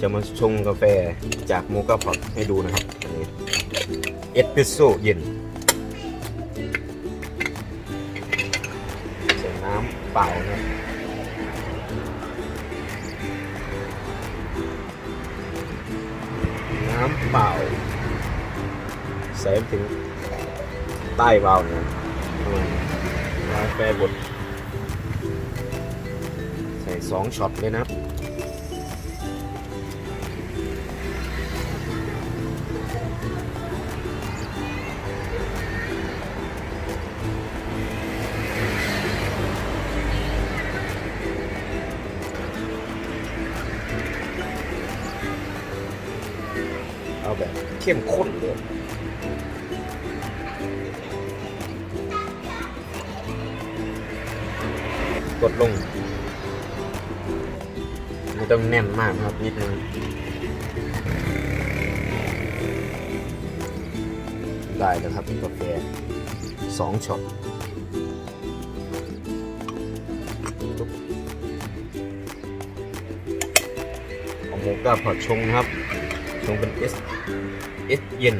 จะมาชงกาแฟจากโมกาพอตให้ดูนะครับอันนี้เอสเปรสโซ่เย็นใส่น้ำเปล่านะน้ำเปล่าใส่ถึงใต้เบาเนี่ยประกาแฟบดใส่สองช็อตเลยนะ เอาแบบเข้มข้นเลยกดลงไม่ต้องแน่นมากครับนิดนึงได้แล้วครับกาแฟสองช็อตปุ๊บเอาโมก้าพอดชงนะครับ ชงเป็นเอส เอสเย็น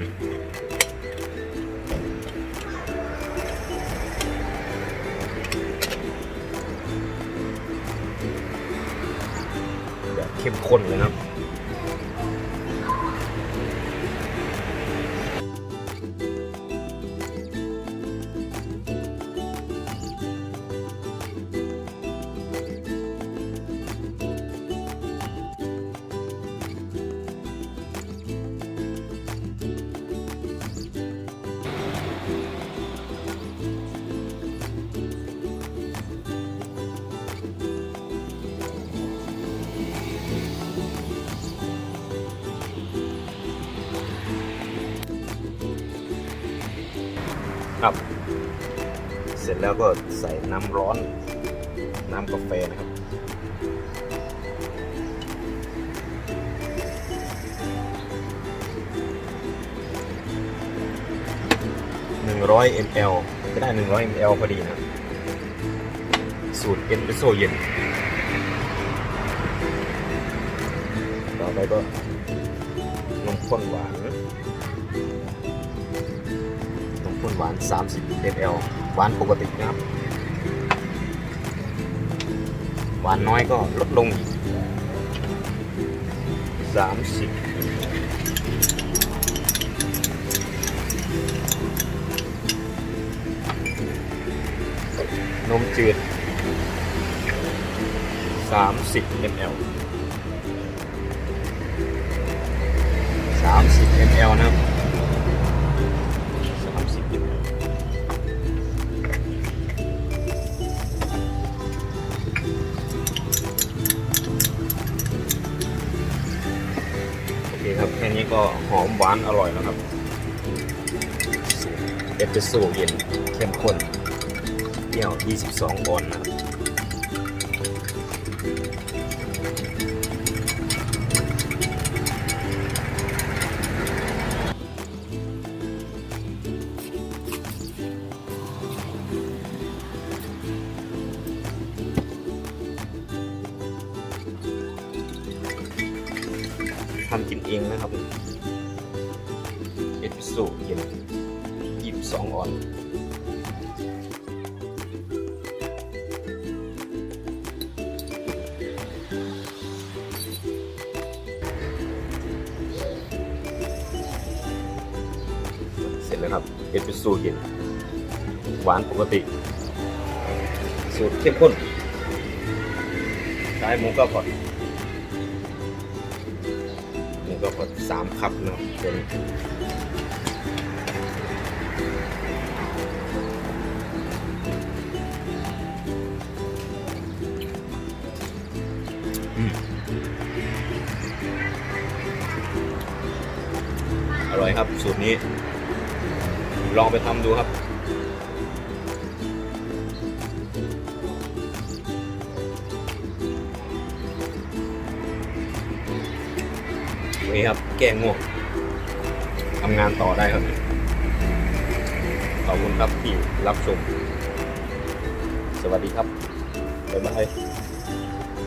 แบบเข้มข้นเลยนะครับครับ ร็จแล้วก็ใส่น้ำร้อน น้ำกาแฟนะครับ100 ml ก็ได้100 ml พอดีนะ สูตรเอสเปรสโซ่เย็น ต่อไปก็นมข้นหวาน นมข้นหวาน30 ml หวานปกตินะครับ หวานน้อยก็ลดลงอีก30นมจืด 30 ml 30 ml นะครับ โอเครับ แค่นี้ก็หอมหวานอร่อยแล้วครับสูตรเอสเปรสโซ่เย็นเข้มข้นเที่ยว 22ออนนะครับ ทำกินเองนะครับเอสเปรสโซ่เย็น22องออนเสร็จแล้วครับเอสเปรสโซ่เย็นหวานปกติ สูตรเข้มข้นใช้หมูกระพอด หมูกดสามคัพนะครับตัวนี้อร่อยครับ สูตรนี้ ลองไปทำดูครับ นี่ครับ แก้ง่วงทำงานต่อได้ครับ ขอบคุณครับที่รับชม สวัสดีครับบ๊ายบาย